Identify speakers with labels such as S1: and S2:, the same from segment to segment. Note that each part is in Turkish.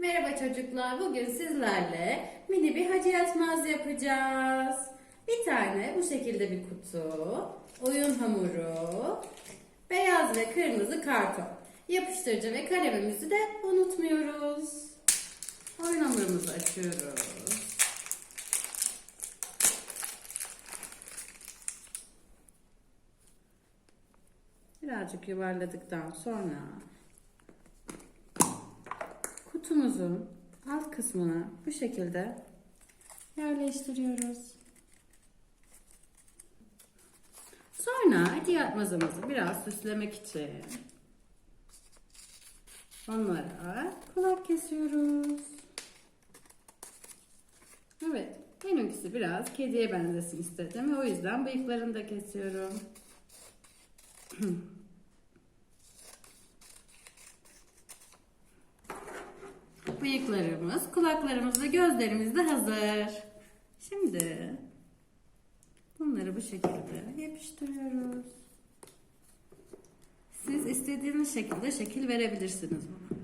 S1: Merhaba çocuklar. Bugün sizlerle mini bir hacı yatmaz yapacağız. Bir tane bu şekilde bir kutu, oyun hamuru, beyaz ve kırmızı karton. Yapıştırıcı ve kalemimizi de unutmuyoruz. Oyun hamurumuzu açıyoruz. Birazcık yuvarladıktan sonra kutumuzun alt kısmına bu şekilde yerleştiriyoruz. Sonra yatmazımızı biraz süslemek için onlara kulak kesiyoruz. Evet, benimkisi biraz kediye benzesin istedim o yüzden bıyıklarını da kesiyorum. Bıyıklarımız, kulaklarımız ve gözlerimiz de hazır. Şimdi bunları bu şekilde yapıştırıyoruz. Siz istediğiniz şekilde şekil verebilirsiniz buna.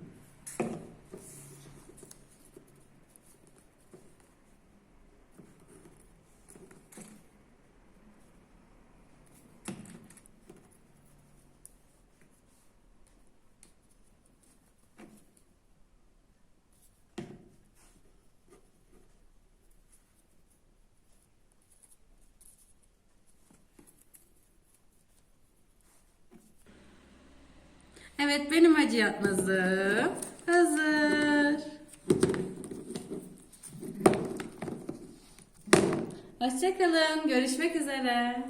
S1: Evet benim hacı yatmazım hazır. Hoşçakalın. Görüşmek üzere.